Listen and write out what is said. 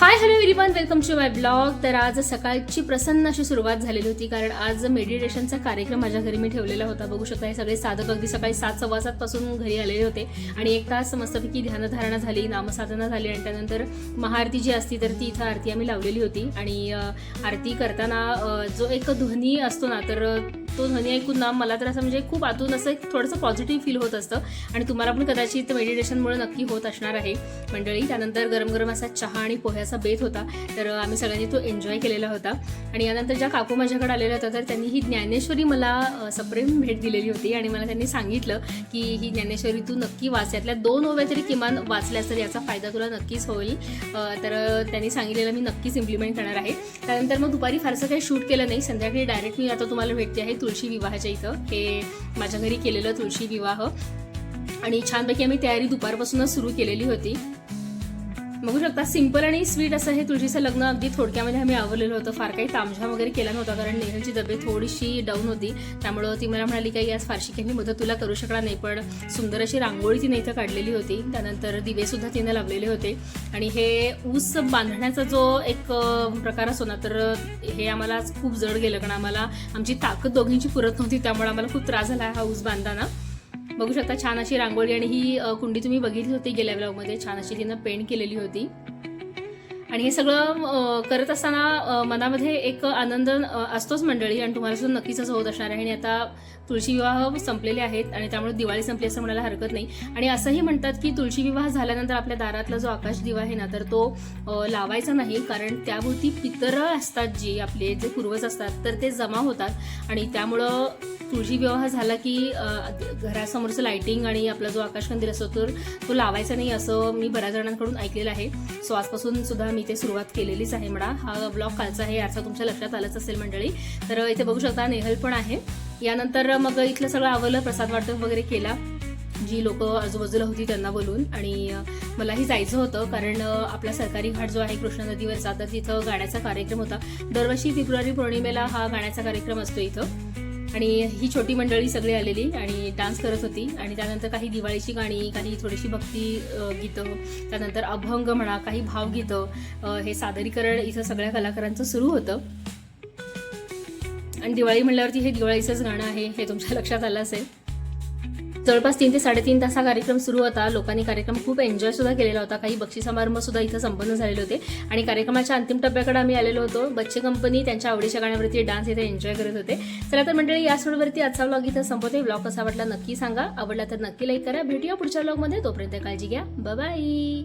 Hi hello everyone. Welcome to my blog. तर आज सकाळची प्रसन्न अशी सुरुवात झालेली होती कारण आज मेडिटेशनचा कार्यक्रम माझ्या घरी मी ठेवलेला होता. बघू शकता हे सगळे साधक अगदी सकाळी सात सव्वा सात पासून घरी आलेले होते. आणि एक तास मस्तपैकी ध्यानधारणा झाली नामसाधना झाली आणि त्यानंतर महाआरती जी असती तर ती इथं आरती आम्ही लावलेली होती. आणि आरती करताना जो एक ध्वनी असतो ना तर तो ध्वनी ऐकून ना मला तर असं म्हणजे खूप आतून असं एक थोडंसं पॉझिटिव्ह फील होत असतं. आणि तुम्हाला पण कदाचित मेडिटेशनमुळे नक्की होत असणार आहे. मंडळी त्यानंतर गरम गरम असा चहा आणि पोह्याचा बेत होता. तर आम्ही सगळ्यांनी तो एन्जॉय केलेला होता. आणि यानंतर ज्या काकू माझ्याकडे आलेल्या होत्या तर त्यांनी ही ज्ञानेश्वरी मला सप्रेम भेट दिलेली होती. आणि मला त्यांनी सांगितलं की ही ज्ञानेश्वरी तू नक्की वाच. यातल्या दोन ओव्या तरी किमान वाचल्यास तर याचा फायदा तुला नक्कीच होईल. तर त्यांनी सांगितलेलं मी नक्कीच इम्प्लिमेंट करणार आहे. त्यानंतर मग दुपारी फारसं काही शूट केलं नाही. संध्याकाळी डायरेक्ट मी आता तुम्हाला भेटते आहे तुळशी विवाहाच्या इथं. हे माझ्या घरी केलेलं तुळशी विवाह. आणि छानपैकी आम्ही तयारी दुपारपासूनच सुरू केलेली होती. बघू शकता सिंपल आणि स्वीट असं हे तुळशीचं लग्न अगदी थोडक्यामध्ये आम्ही आवरलेलं होतं. फार काही तामझा वगैरे केला नव्हता कारण नेहलची तब्येत थोडीशी डाऊन होती. त्यामुळं ती मला म्हणाली काही आज फारशी काही मदत तुला करू शकणार नाही पण सुंदर अशी रांगोळी तिने इथं काढलेली होती. त्यानंतर दिवेसुद्धा तिने लावलेले होते. आणि हे ऊस बांधण्याचा जो एक प्रकार असतो ना तर हे आम्हाला आज खूप जड गेलं कारण आम्हाला आमची ताकद दोघींची पुरत नव्हती त्यामुळे आम्हाला खूप त्रास झाला हा ऊस बांधताना. बघू शकता छान अशी रांगोळी आणि ही कुंडी तुम्ही बघितली होती गेल्या ब्लॉगमध्ये छान अशी तिनं पेंट केलेली होती. आणि हे सगळं करत असताना मनामध्ये एक आनंद असतोच मंडळी आणि तुम्हाला सुद्धा नक्कीच असं होत असणार आहे. आणि आता तुळशी विवाह संपलेले आहेत आणि त्यामुळे दिवाळी संपली असं म्हणायला हरकत नाही. आणि असंही म्हणतात की तुळशी विवाह झाल्यानंतर आपल्या दारातला जो आकाश दिवा आहे ना तर तो लावायचा नाही. कारण त्याभोवती पितरं असतात जी आपले जे पूर्वज असतात तर ते जमा होतात. आणि त्यामुळं तुळशी विवाह झाला की घरासमोरचं लायटिंग आणि आपला जो आकाशकंदील असतो तर तो लावायचा नाही असं मी बऱ्याच जणांकडून ऐकलेलं आहे. सो आजपासून सुद्धा मी ते सुरुवात केलेलीच आहे म्हणा. हा ब्लॉग कालचा आहे याचा तुमच्या लक्षात आलंच असेल मंडळी. तर इथे बघू शकता नेहल पण आहे. यानंतर मग इथलं सगळं आवलं प्रसाद वाटप वगैरे केला जी लोक आजूबाजूला होती त्यांना बोलून. आणि मलाही जायचं होतं कारण आपला सरकारी घाट जो आहे कृष्णा नदीवरचा तर तिथं गाण्याचा कार्यक्रम होता. दरवर्षी फेब्रुवारी पौर्णिमेला हा गाण्याचा कार्यक्रम असतो इथं. आणि ही छोटी मंडळी सगळी आलेली आणि डान्स करत होती. आणि त्यानंतर काही दिवाळीची गाणी काही थोडीशी भक्ती गीतं त्यानंतर अभंग म्हणा काही भावगीतं हे सादरीकरण इथं सगळ्या कलाकारांचं सुरू होतं. आणि दिवाळी म्हणल्यावरती हे दिवाळीचंच गाणं आहे हे तुमच्या लक्षात आलं असेल. जवळपास तीन ते साडेतीन तास हा कार्यक्रम सुरू होता. लोकांनी कार्यक्रम खूप एन्जॉय सुद्धा केलेला होता. काही बक्षी समारंभ सुद्धा इथं संपन्न झालेले होते. आणि कार्यक्रमाच्या अंतिम टप्प्याकडे आम्ही आलेलो होतो. बच्चे कंपनी त्यांच्या आवडीच्या गाण्यावरती डान्स इथे एन्जॉय करत होते. चला तर मंडळी या सोडवरती आजचा ब्लॉग इथं संपवते. ब्लॉग कसा वाटला नक्की सांगा. आवडला तर नक्की लाईक करा. भेटूया पुढच्या ब्लॉगमध्ये तोपर्यंत काळजी घ्या. बाय